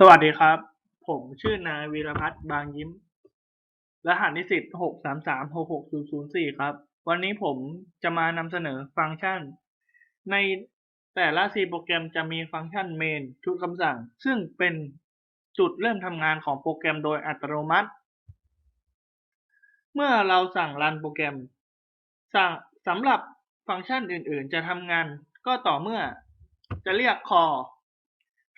สวัสดีครับ ผมชื่อนายวีรพัฒน์บางยิ้ม รหัสนิสิตหกสามสามหกหกศูนย์ศูนย์สี่ครับ วันนี้ผมจะมานำเสนอฟังก์ชัน ในแต่ละ C โปรแกรมจะมีฟังก์ชัน main ชุดคำสั่ง ซึ่งเป็นจุดเริ่มทำงานของโปรแกรมโดยอัตโนมัติ เมื่อเราสั่งรันโปรแกรมสั่งสำหรับฟังก์ชันอื่น ๆ จะทำงานก็ต่อเมื่อจะเรียก call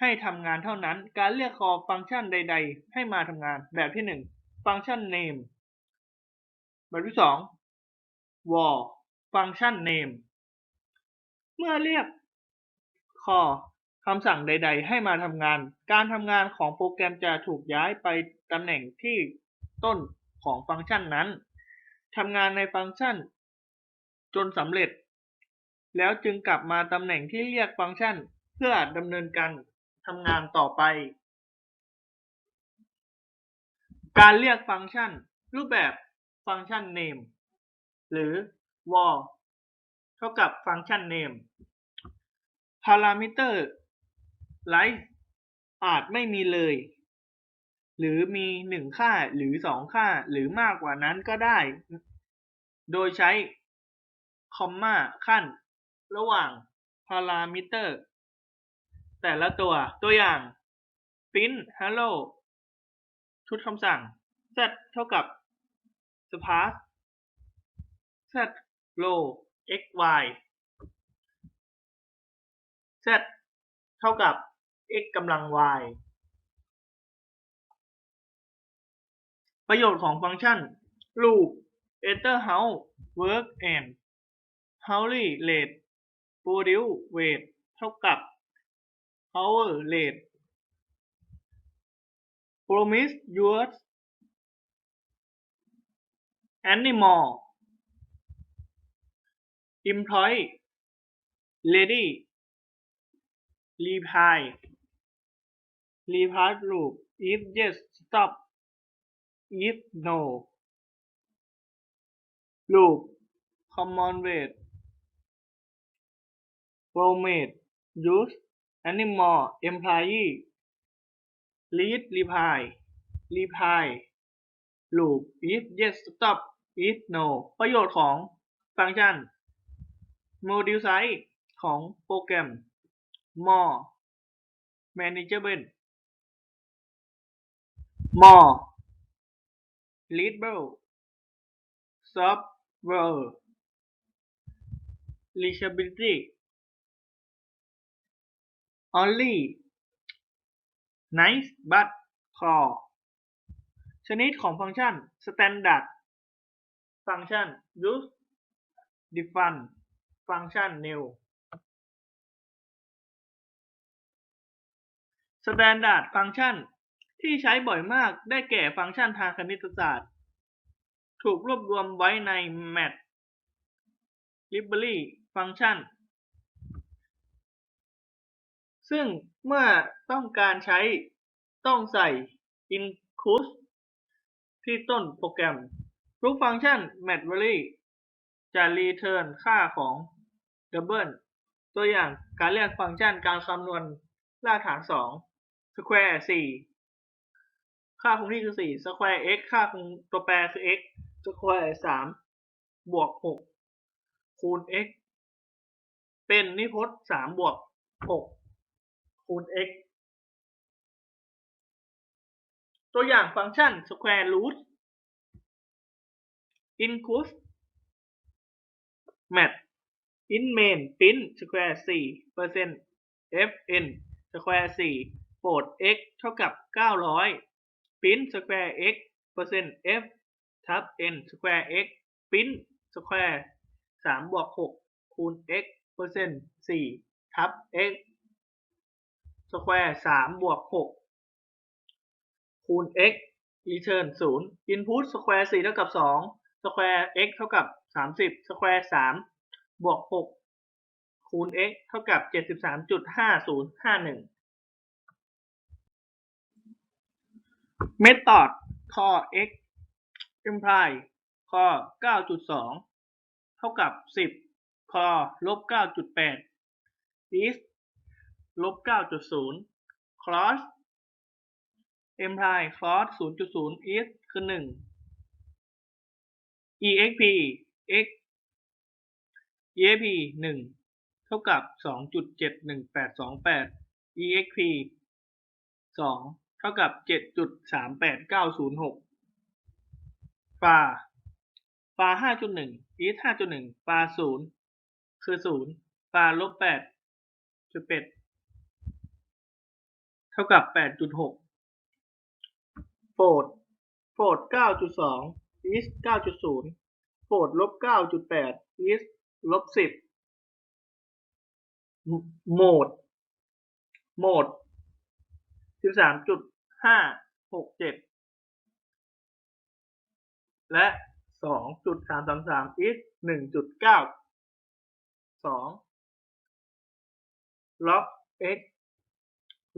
ให้ทำงานเท่านั้น การเรียก call ฟังก์ชันใด ๆ ให้มาทำงาน แบบที่หนึ่งฟังก์ชัน name แบบที่สอง var ฟังก์ชัน name เมื่อเรียก call คำสั่งใด ๆ ให้มาทำงาน การทำงานของโปรแกรมจะถูกย้ายไปตำแหน่งที่ต้นของฟังก์ชันนั้นทำงานในฟังก์ชัน จนสำเร็จ แล้วจึงกลับมาตำแหน่งที่เรียกฟังก์ชัน เพื่อดำเนินการำงานต่อไป การเรียกฟังก์ชัน รูปแบบฟังก์ชัน name หรือ var เท่ากับฟังก์ชัน name parameter list อาจไม่มีเลย หรือมีหนึ่งค่าหรือสองค่าหรือมากกว่านั้นก็ได้ โดยใช้คอมมาขั้น ระหว่าง parameter แต่ละตัว ตัวอย่าง print hello ชุดคำสั่ง z เท่ากับ sparse z row x y z เท่ากับ x กำลัง y ประโยชน์ของฟังก์ชัน loop enter house work and hourly rate produce weight เท่ากับ hour late. promise yours animal employee lady reply reply loop if yes stop if no. Loop common wait promise use animal employee read reply reply loop if yes stop if no ประโยชน์ของฟังก์ชัน module size ของโปรแกรม more manageable more readable software reachability only nice but call ชนิดของฟังก์ชัน standard ฟังก์ชัน use define ฟังก์ชัน new standard ฟังก์ชันที่ใช้บ่อยมากได้แก่ฟังก์ชันทางคณิตศาสตร์ ถูกรวบรวมไว้ใน Math Library ฟังก์ชัน ซึ่งเมื่อต้องการใช้ ต้องใส่ include ที่ต้นโปรแกรม ทุกฟังก์ชัน Mathly จะ return ค่าของ double ตัวอย่างการเรียกฟังก์ชันการคำนวณรากฐาน 2 square 4 ค่าคงที่คือ 4 square x ค่าคงตัวแปรคือ x square 3 บวก 6 คูณ x เป็นนิพจน์ 3 บวก 6 คูณ x ตัวอย่างฟังก์ชัน square root include mat in main print square 4 percent fn square 4โปรด x เท่ากับ 900 print square x percent f ทับ n square x print square 3บวก6คูณ x percent 4ทับ x สแควร์สามบวกหกคูณ x รีเทิร์นศูนย์อินพุตสแควร์สี่เท่ากับสองสแควร์ x เท่ากับสามสิบสแควร์สามบวกหกคูณ x เท่ากับเจ็ดสิบสามจุดห้าศูนย์ห้าหนึ่ง method ข้อ x imply ข้อ 9.2 เท่ากับ 10 ข้อลบเก้าจุดแ9.8 is ลบ9.0 cross imply cross 0.0 is คือหนึ่ง exp x exp หนึ่งเท่ากับสองจุดเจ็ดหนึ่งแปดสองแปด exp สองเท่ากับเจ็ดจุดสามแปดเก้าศูนย์หกฟาฟาห้าจุดหนึ่ง is ห้าจุดหนึ่งฟาศูนย์คือศูนย์ฟาลบแปดจุดเป็ด ท่ากับแปดจุดหกโฟดโฟดเก้าจุดสอง is เก้าจุดศูนย์โฟดลบเก้าจุดแปด is ลบสิบโหมด โหมดสิบสามจุดห้าหกเจ็ดและสองจุดสามสามสาม is หนึ่งจุดเก้าสองล็อก x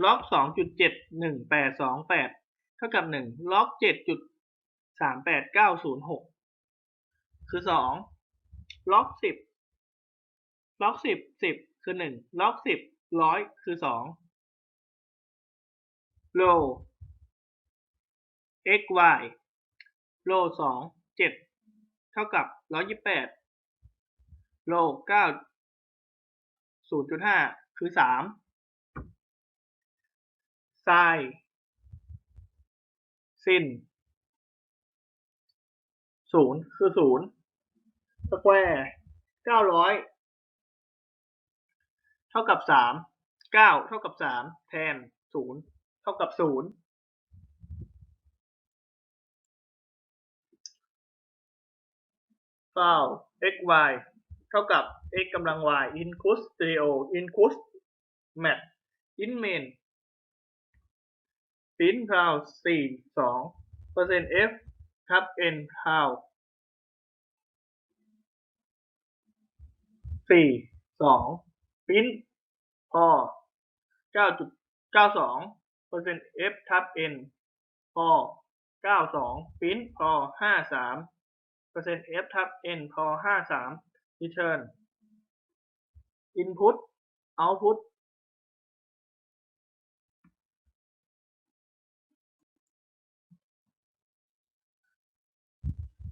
ล็อกสองจุดเจ็ดหนึ่งแปดสองแปดเท่ากับหนึ่งล็อกเจ็ดจุดสามแปดเก้าศูนย์หกคือสองล็อกสิบล็อกสิบสิบคือหนึ่งล็อกสิบร้อยคือสอง row x y row สองเจ็ดเท่ากับร้อยยี่แปด row เก้าศูนย์จุดห้าคือสาม sin sin ศูนย์คือศูนย์ square เก้าร้อยเท่ากับสามเก้าเท่ากับสามแทนศูนย์เท่ากับศูนย์ฟา x y เท่ากับ x กำลัง y in c u s t r e o include mat in main ฟินพาวสี่สองเปอร์เซ็นต์ f ทับ n พาวสี่สองฟินพอเก้าจุดเก้าสองเปอร์เซ็นต์ f ทับ n พอเก้าสองฟินพอห้าสามเปอร์เซ็นต์ f ทับ n พอห้าสาม return input output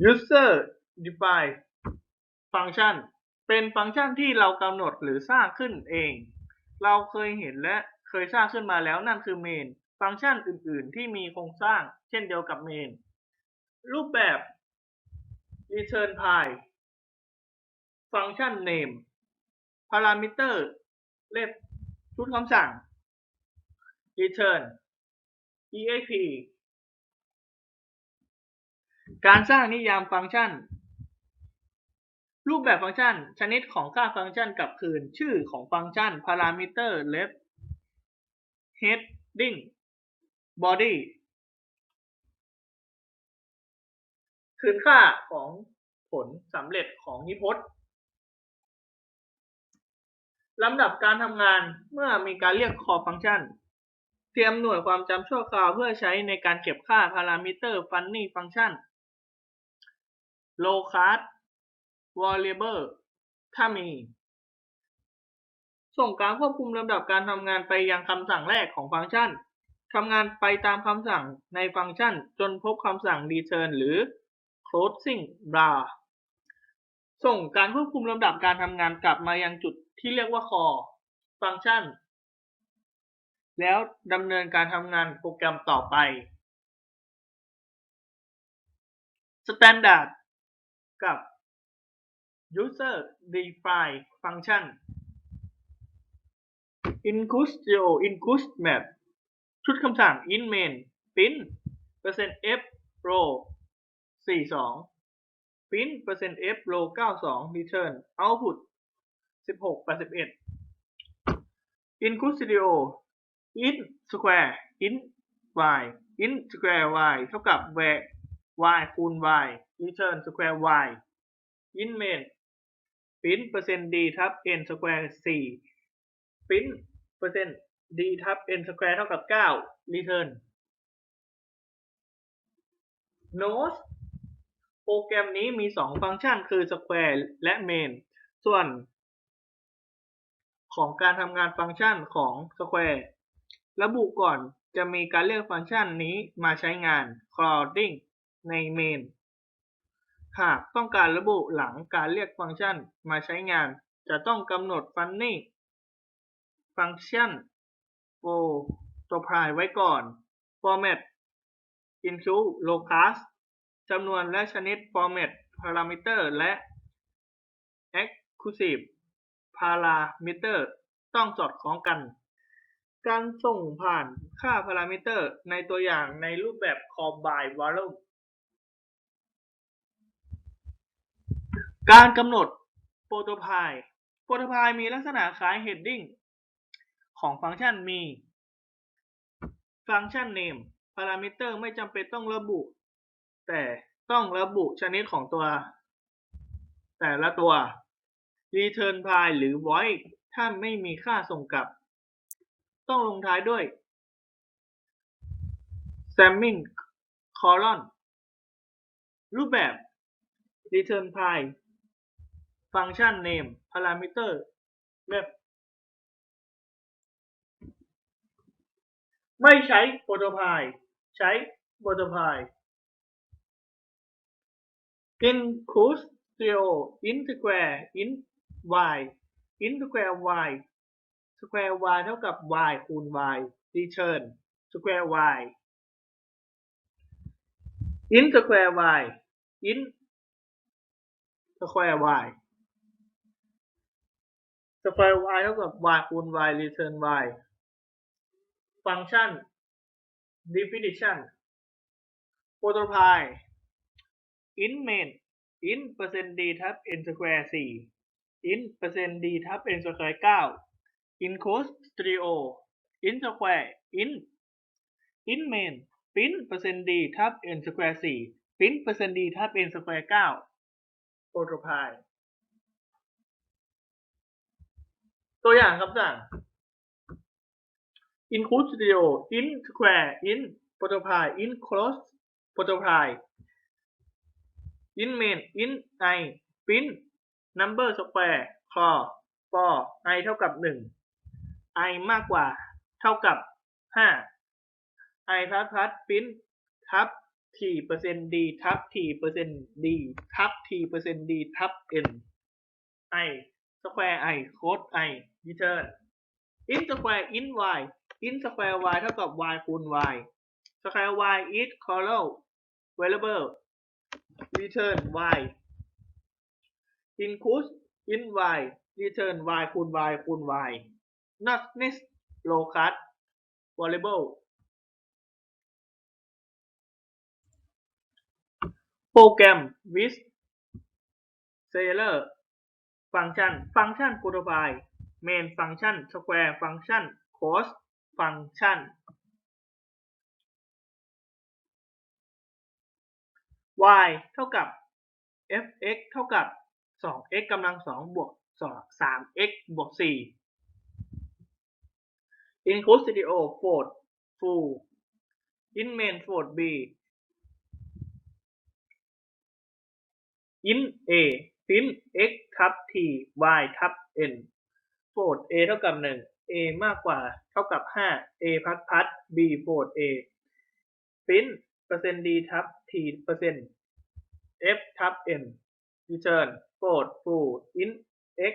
user define ฟังก์ชันเป็นฟังก์ชันที่เรากำหนดหรือสร้างขึ้นเอง เราเคยเห็นและเคยสร้างขึ้นมาแล้วนั่นคือ main ฟังก์ชันอื่น ๆ ที่มีโครงสร้างเช่นเดียวกับ main รูปแบบ return type ฟังก์ชัน name parameter เลขชุดคำสั่ง return exp การสร้างนิยามฟังก์ชัน รูปแบบฟังก์ชัน ชนิดของค่าฟังก์ชันกลับคืน ชื่อของฟังก์ชัน parameter left heading body คืนค่าของผลสำเร็จของนิพจน์ลำดับการทำงานเมื่อมีการเรียก call function เตรียมหน่วยความจำชั่วคราวเพื่อใช้ในการเก็บค่า parameter funny function low class variable ถ้ามี ส่งการควบคุมลำดับการทำงานไปยังคำสั่งแรกของฟังก์ชันทำงานไปตามคำสั่งในฟังก์ชันจนพบคำสั่ง return หรือ closing bar ส่งการควบคุมลำดับการทำงานกลับมายังจุดที่เรียกว่า call ฟังก์ชัน แล้วดำเนินการทำงานโปรแกรมต่อไป Standard กับ User Define Function include geo include map ชุดคำสั่ง in main print percent f row 42 print percent f row 92 return output 16 81 include stereo int square in y in square y เท่ากับ y คูณ y return square y in main print percent d ทับ n square 4 print percent d ทับ n square เท่ากับ 9 return note โปรแกรมนี้มี 2 ฟังก์ชันคือ square และ main ส่วนของการทำงานฟังก์ชันของ square ระบุก่อนจะมีการเรียกฟังก์ชันนี้มาใช้งาน clouding ใน main หากต้องการระบุหลังการเรียกฟังก์ชันมาใช้งาน จะต้องกำหนด funny ฟังก์ชัน for ตัว p r i ไว้ก่อน format include locus จำนวนและชนิด format parameter และ exclusive parameter ต้องสอดคล้องกัน การส่งผ่านค่า parameter ในตัวอย่างในรูปแบบ call by volume การกำหนด protopie protopie มีลักษณะคล้าย heading ของฟังก์ชันมี ฟังก์ชัน name parameter ไม่จำเป็นต้องระบุ แต่ต้องระบุชนิดของตัว แต่ละตัว return pie หรือ void ถ้าไม่มีค่าส่งกลับ ต้องลงท้ายด้วย summing colon รูปแบบ return pie ฟังก์ชัน name parameter เว็บไม่ใช้ protopie ใช้ protopie include zero in square in y in square y square y เท่ากับ y คูณ y return square y in square y in square y square y เท่ากับ y คูณ y return y ฟังก์ชัน definition protopie in main in เปอร์เซ็นต์ d ทับ n square 4 in เปอร์เซ็นต์ d ทับ n square 9 in cos stereo in square in in main pin เปอร์เซ็นต์ d ทับ n square 4 pin เปอร์เซ็นต์ d ทับ n square 9 protopie ตัวอย่างคำสั่าง include studio in square in protopie in close protopie in main in i print number square core for i เท่ากับหนึ่ง i มากกว่า เท่ากับห้า i พัดพัด print ทับ t เปอร์เซ็นต์ d ทับ t เปอร์เซ็นต์ d ทับ t เปอร์เซ็นต์ d ทับ n i square i code i return in square in y in square y เท่ากับ y คูณ y square y is color variable return y include in y return y คูณ y คูณ y not next locus variable โปรแกรม with sailor ฟังก์ชัน ฟังก์ชัน protopie main ฟังก์ชัน square ฟังก์ชัน cos ฟังก์ชัน y เท่ากับ fx เท่ากับ 2x กำลัง 2 บวก 3x บวก 4 include studio float full in main float b in a print x ทับ t y ทับ n โลด a เท่ากับ 1 a มากกว่าเท่ากับ 5 a พัดพัด b โฟลด a ฟินเปอร์เซ็นต์ d ทับ t เปอร์เซ็นต์ f ทับ n return โฟลด full int x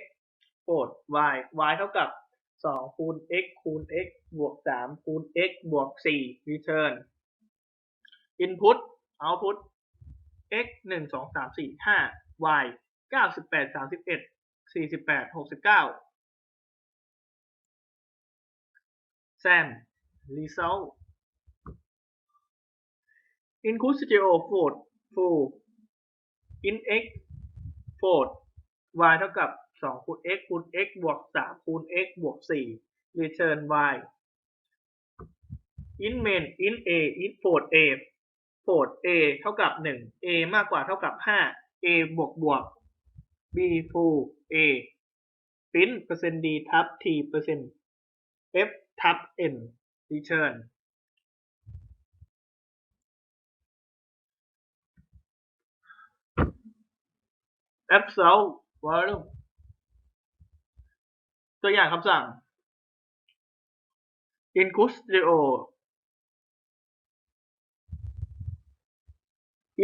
โฟลด y y เท่ากับ 2 คูณ x คูณ x บวก 3 คูณ x บวก 4 return input output x 1 2 3 4 5 y 9 8 31 48 69 Sam result include studio float full in x float y เท่ากับ2คูณ x คูณ x บวก3คูณ x บวก4 return y in main in a in float a float a เท่ากับ 1 a มากกว่าเท่ากับ 5 a บวกบวก b full a print เปอร์เซ็นต์ d ทับ t เปอร์เซ็นต์ f ทับ n return absolute volume ตัวอย่างคำสั่ง include studio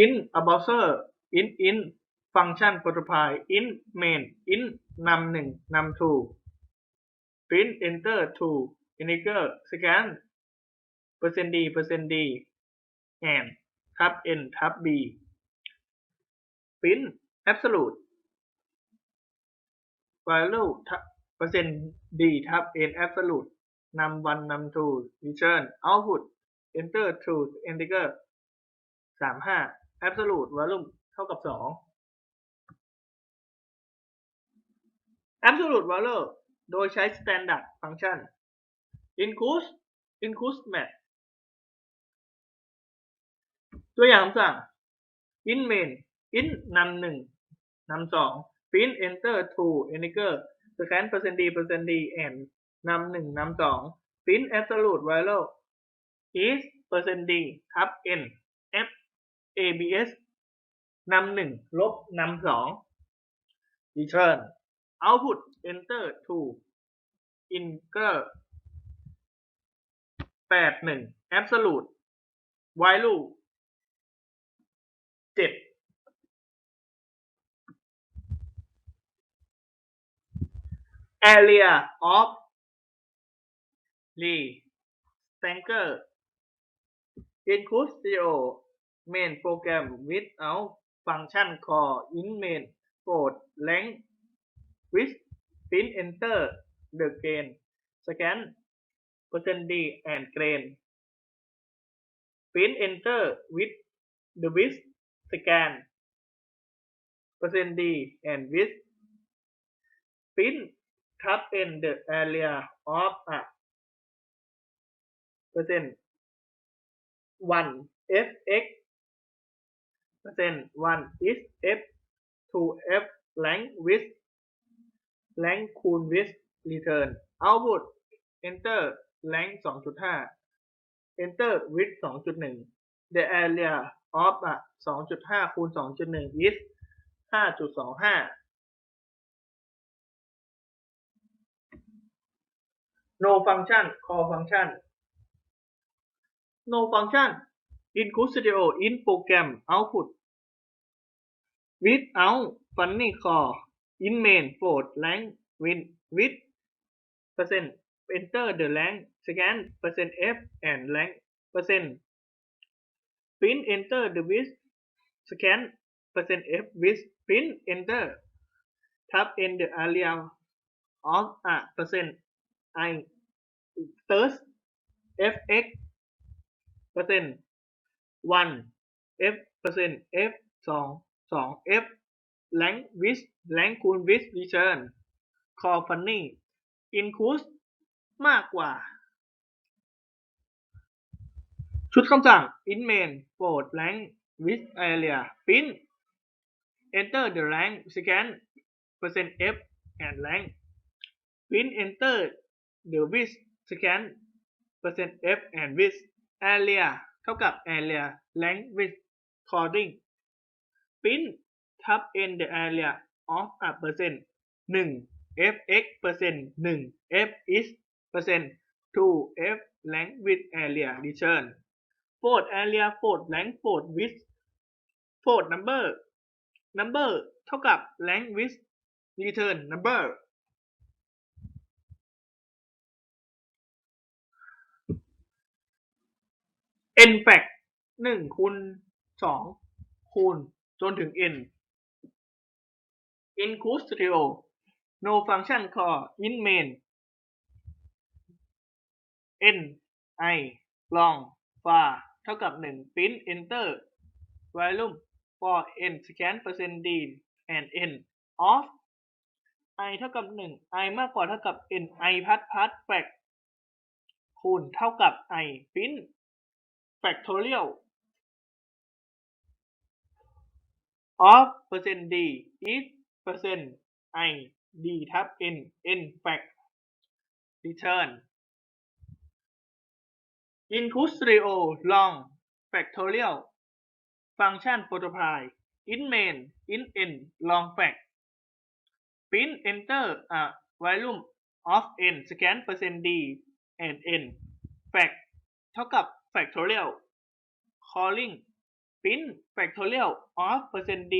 in a browser in in function protocol in main in num 1 num 2 print enter 2 หนึ่ง num two print enter two integer scan percent d percent d and ทับ n ทับ b print absolute value ทับ percent d ทับ n absolute num one num two return output enter two integer สามห้า absolute value เท่ากับสอง absolute value โดยใช้ standard function include include match ตัวอย่างคำสั่ง in main in นำหนึ่งนำสอง print enter two integer scan percent d percent d and นำหนึ่งนำสอง print absolute value is percent d ทับ n f abs นำหนึ่งลบนำสอง return output enter two integer แปดหนึ่ง absolute value เจ็ดแอเรียออฟลีสแตนเกอร์อินคูสติโอเมนโปรแกรมวิดเอาฟังก์ชันคออินเมนโปรดแลงวิสปินเอนเตอร์เดอะเกนสแกน d and grain print enter with the width scan percent d and width print tab in the area of a percent 1 fx percent 1 is f 2 f length width length คูณ width return output enter length 2.5 enter width 2.1 the area of a 2.5คูณ2.1 is 5.25 no function call function no function include studio in program output without funny call in main float length with with percent enter the length scan percent f and length percent print enter the width scan percent f width print enter tab in the area of a percent i third fx percent 1 f percent f 2 2 f length width length คูณ width return call funny include มากกว่า ชุดคำสั่ง in main float length with area print enter the length scan percent f and length print enter the width scan percent f and width area เท่ากับ area length width coding print tab in the area of a percent 1 fx percent 1 f is percent 2 f length width area return float area float length float width float number number เท่ากับ length width return number n fact หนึ่งคูณสองคูณจนถึง n include studio no function call in main n i long far เท่ากับหนึ่ง print enter volume for n scan percent d and n of i เท่ากับหนึ่ง i มากกว่าเท่ากับ n i พัดพัด fact คูณเท่ากับ i print factorial of percent d is percent i d ทับ n n fact return include stereo long factorial function multiply in main in n long fact print enter a volume of n scan percent d and n fact เท่ากับ factorial calling print factorial of percent d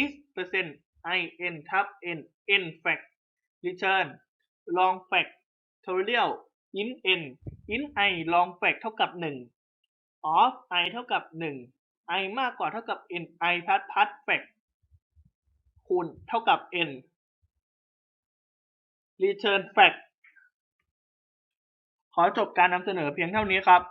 is percent i n ทับ n n fact return long factorial int n int i long fact เท่ากับหนึ่ง of i เท่ากับหนึ่ง i มากกว่าเท่ากับ n i พัดพัด fact คูณเท่ากับ n return fact ขอจบการนำเสนอเพียงเท่านี้ครับ